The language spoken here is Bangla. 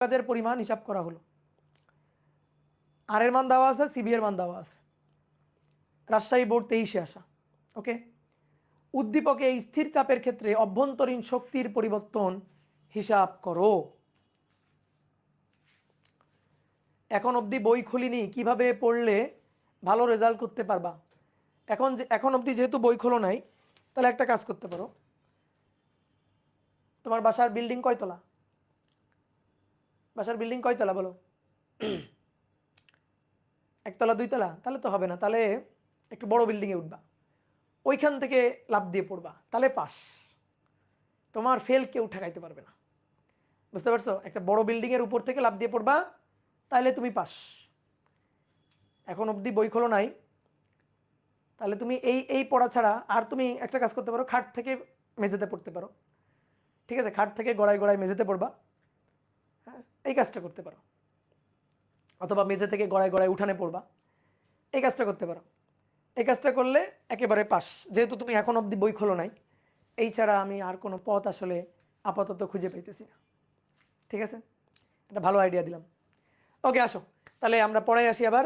কাজের পরিমাণ হিসাব করা হলো। আর এর মান দেওয়া আছে, সিবি এর মান দেওয়া আছে। রাজশাহী বোর্ড তেইশে আসা, ওকে? উদ্দীপকে এই স্থির চাপের ক্ষেত্রে অভ্যন্তরীণ শক্তির পরিবর্তন হিসাব করো। এখন অবধি বই খুলিনি, কীভাবে পড়লে ভালো রেজাল্ট করতে পারবা? এখন যে, এখন অবধি যেহেতু বই খোলো নাই, তাহলে একটা কাজ করতে পারো। তোমার বাসার বিল্ডিং কয়তলা? বাসার বিল্ডিং কয়তলা বলো? একতলা দুইতলা তাহলে তো হবে না। তাহলে একটু বড় বিল্ডিংয়ে উঠবা। ওইখান থেকে লাভ দিয়ে পড়বা। তাহলে পাস। তোমার ফেল কেউ ঠেকাইতে পারবে না। বুঝতে পারছ? একটা বড় বিল্ডিংয়ের উপর থেকে লাভ দিয়ে পড়বা, তাহলে তুমি পাস। এখন অবধি বই খোলো নাই। তাহলে তুমি এই এই পড়া ছাড়া আর তুমি একটা কাজ করতে পারো, খাট থেকে মেঝেতে পড়তে পারো। ঠিক আছে? খাট থেকে গড়ায় গড়ায় মেঝেতে পড়বা। এই কাজটা করতে পারো। অথবা মেঝে থেকে গড়ায় গড়ায় উঠানে পড়বা। এই কাজটা করতে পারো। এই কাজটা করলে একেবারে পাস। যেহেতু তুমি এখন অব্দি বই খোলো নাই, এই ছাড়া আমি আর কোনো পথ আসলে আপাতত খুঁজে পাইতেছি না। ঠিক আছে? একটা ভালো আইডিয়া দিলাম। ওকে আসো। তাহলে আমরা পড়াই আসি আবার।